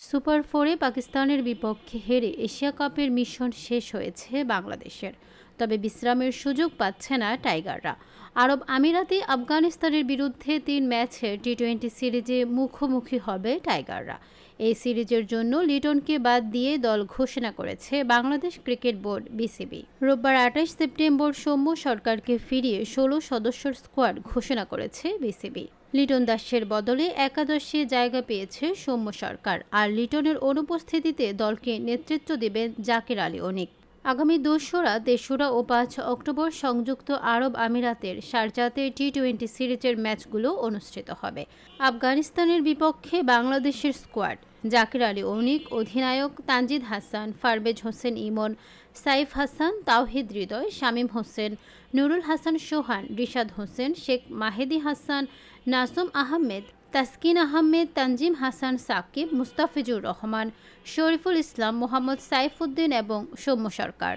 Super ফোরে পাকিস্তানের বিপক্ষে হেরে এশিয়া কাপের মিশন শেষ হয়েছে বাংলাদেশের। তবে বিশ্রামের সুযোগ পাচ্ছে না টাইগাররা। আরব আমিরাতে আফগানিস্তানের বিরুদ্ধে তিন ম্যাচের টি টোয়েন্টি সিরিজে মুখোমুখি হবে টাইগাররা। এই সিরিজের জন্য লিটনকে বাদ দিয়ে দল ঘোষণা করেছে বাংলাদেশ ক্রিকেট বোর্ড বিসিবি। রোববার আঠাশ সেপ্টেম্বর সৌম্য সরকারকে ফিরিয়ে ষোলো সদস্যের স্কোয়াড ঘোষণা করেছে বিসিবি। লিটন দাসের বদলে একাদশে জায়গা পেয়েছে সৌম্য সরকার আর লিটনের অনুপস্থিতিতে দলকে নেতৃত্ব দেবেন জাকের আলী অনিক। আগামী দোসরা, তেসরা ও পাঁচ অক্টোবর সংযুক্ত আরব আমিরাতের সারজাতে টি টোয়েন্টি সিরিজের ম্যাচগুলো অনুষ্ঠিত হবে। আফগানিস্তানের বিপক্ষে বাংলাদেশের স্কোয়াড জাকির আলী, অনিক, অধিনায়ক তানজিদ হাসান, ফারবেজ হোসেন ইমন, সাইফ হাসান, তাওহিদ হৃদয়, শামীম হোসেন, নুরুল হাসান সোহান, রিশাদ হোসেন, শেখ মাহেদি হাসান, নাসুম আহমেদ, তাসকিন আহমেদ, তানজিম হাসান, সাকিব, মুস্তাফিজুর রহমান, শরীফুল ইসলাম, মোহাম্মদ সাইফুদ্দিন এবং সৌম্য সরকার।